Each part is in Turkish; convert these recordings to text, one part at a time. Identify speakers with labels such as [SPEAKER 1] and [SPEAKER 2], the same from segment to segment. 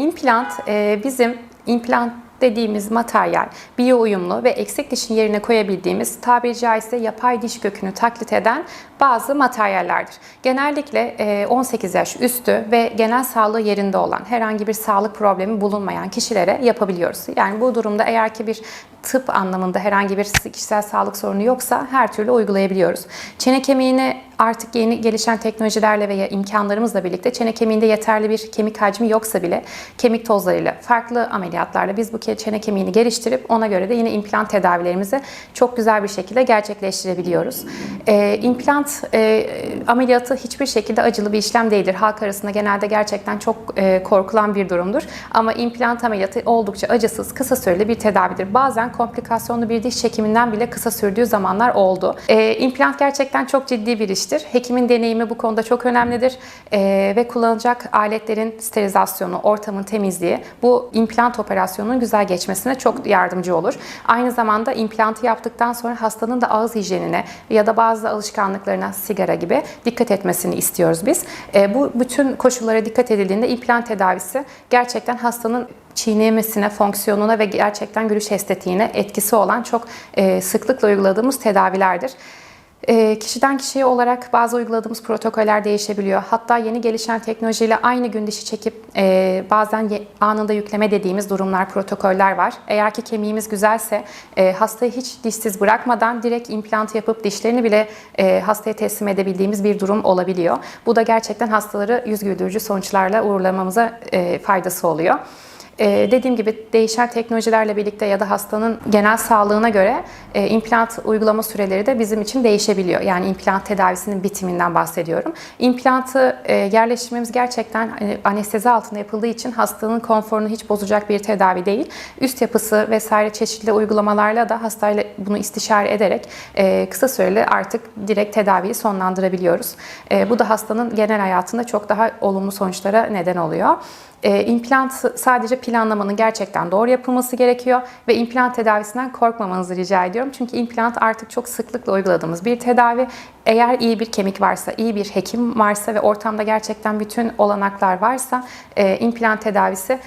[SPEAKER 1] İmplant bizim implant dediğimiz materyal biyo uyumlu ve eksik dişin yerine koyabildiğimiz tabiri caizse yapay diş kökünü taklit eden bazı materyallerdir. Genellikle e, 18 yaş üstü ve genel sağlığı yerinde olan herhangi bir sağlık problemi bulunmayan kişilere yapabiliyoruz. Yani bu durumda eğer ki bir tıp anlamında herhangi bir kişisel sağlık sorunu yoksa her türlü uygulayabiliyoruz. Çene kemiğini artık yeni gelişen teknolojilerle ve imkanlarımızla birlikte çene kemiğinde yeterli bir kemik hacmi yoksa bile kemik tozlarıyla, farklı ameliyatlarla biz bu çene kemiğini geliştirip ona göre de yine implant tedavilerimizi çok güzel bir şekilde gerçekleştirebiliyoruz. Ee, implant e, ameliyatı hiçbir şekilde acılı bir işlem değildir. Halk arasında genelde gerçekten çok e, korkulan bir durumdur. Ama implant ameliyatı oldukça acısız, kısa süreli bir tedavidir. Bazen komplikasyonlu bir diş çekiminden bile kısa sürdüğü zamanlar oldu. E, implant gerçekten çok ciddi bir iştir. Hekimin deneyimi bu konuda çok önemlidir. E, ve kullanılacak aletlerin sterilizasyonu, ortamın temizliği bu implant operasyonunun güzel geçmesine çok yardımcı olur. Aynı zamanda implantı yaptıktan sonra hastanın da ağız hijyenine ya da bazı alışkanlıklarına sigara gibi dikkat etmesini istiyoruz biz. E, bu bütün koşullara dikkat edildiğinde implant tedavisi gerçekten hastanın çiğnemesine, fonksiyonuna ve gerçekten gülüş estetiğine etkisi olan çok e, sıklıkla uyguladığımız tedavilerdir. E, kişiden kişiye olarak bazı uyguladığımız protokoller değişebiliyor. Hatta yeni gelişen teknolojiyle aynı gün dişi çekip e, bazen ye, anında yükleme dediğimiz durumlar, protokoller var. Eğer ki kemiğimiz güzelse e, hastayı hiç dişsiz bırakmadan direkt implant yapıp dişlerini bile e, hastaya teslim edebildiğimiz bir durum olabiliyor. Bu da gerçekten hastaları yüz güldürücü sonuçlarla uğurlamamıza e, faydası oluyor. Ee, dediğim gibi değişen teknolojilerle birlikte ya da hastanın genel sağlığına göre e, implant uygulama süreleri de bizim için değişebiliyor. Yani implant tedavisinin bitiminden bahsediyorum. İmplantı e, yerleştirmemiz gerçekten hani, anestezi altında yapıldığı için hastanın konforunu hiç bozacak bir tedavi değil. Üst yapısı vesaire çeşitli uygulamalarla da hastayla bunu istişare ederek e, kısa süreli artık direkt tedaviyi sonlandırabiliyoruz. E, bu da hastanın genel hayatında çok daha olumlu sonuçlara neden oluyor. E, implant sadece planlamanın gerçekten doğru yapılması gerekiyor ve implant tedavisinden korkmamanızı rica ediyorum. Çünkü implant artık çok sıklıkla uyguladığımız bir tedavi. Eğer iyi bir kemik varsa, iyi bir hekim varsa ve ortamda gerçekten bütün olanaklar varsa e, implant tedavisi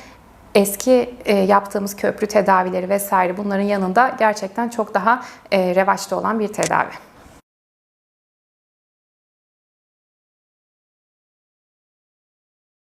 [SPEAKER 1] eski e, yaptığımız köprü tedavileri vesaire bunların yanında gerçekten çok daha e, revaçta olan bir tedavi.